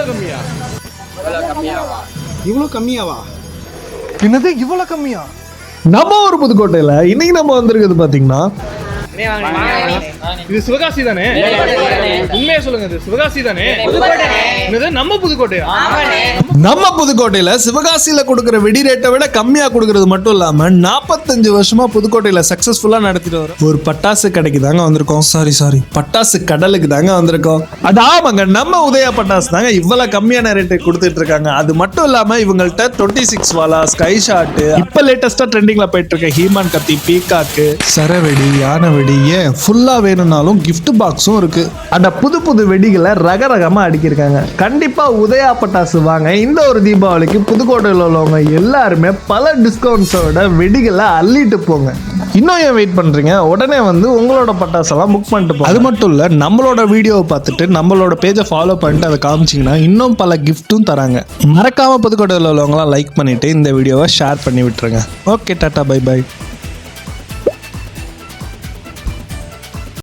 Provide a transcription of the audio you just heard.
இவ்வளோ கம்மியா? இவ்வளோ கம்மியாவா? என்னது இவ்வளோ கம்மியா? நம்ம ஒரு புதுக்கோட்டையில இன்னைக்கு நம்ம வந்திருக்கிறது பாத்தீங்கன்னா இது சிவகாசி தானே? உண்மையா சொல்லுங்க இது சிவகாசி தானே? நம்ம புதுக்கோட்டையா? நம்ம புதுக்கோட்டையில சிவகாசியில கொடுக்குற வெடி ரேட்டை விட கம்மியா கொடுக்கறது மட்டும் இல்லாம நாற்பத்தஞ்சு வருஷமா புதுக்கோட்டையில சக்சஸ்ஃபுல்லா நடத்திட்டு வரோம். ஒரு பட்டாசு கடைக்கு தாங்க வந்திருக்கோம். சாரி சாரி பட்டாசு கடலுக்கு தாங்க வந்திருக்கோம். அது ஆமாங்க நம்ம உதயா பட்டாசு தாங்க இவ்வளவு கம்மியான ரேட்டு கொடுத்துட்டு இருக்காங்க. அது மட்டும் இல்லாம இவங்கள்ட்ட டுவெண்ட்டி சிக்ஸ் வாலா ஸ்கை ஷாட் இப்ப லேட்டஸ்டா ட்ரெண்டிங்ல போயிட்டு இருக்க ஹீமான் கத்தி பீகாக்கு சரவெடி யானை வெடி ஏன் வேணும்னாலும் கிஃப்ட் பாக்ஸும் இருக்கு. அந்த புது புது வெடிகளை ரக ரகமாக அடிக்கிருக்காங்க கண்டிப்பாக உதயா பட்டாசு வாங்க. இந்த ஒரு தீபாவளிக்கு புதுக்கோட்டையில் உள்ளவங்க எல்லாருமே பல டிஸ்கவுண்ட்ஸோட வெடிகளை அள்ளிட்டு போங்க. இன்னும் ஏன் வெயிட் பண்ணுறீங்க உடனே வந்து உங்களோட பட்டாசெல்லாம் புக் பண்ணிட்டு அது மட்டும் இல்லை நம்மளோட வீடியோவை பார்த்துட்டு நம்மளோட பேஜை ஃபாலோ பண்ணிட்டு அதை காமிச்சிங்கன்னா இன்னும் பல கிஃப்ட்டும் தராங்க. மறக்காமல் புதுக்கோட்டையில் உள்ளவங்களாம் லைக் பண்ணிவிட்டு இந்த வீடியோவை ஷேர் பண்ணி விட்டுருங்க. Okay tata bye by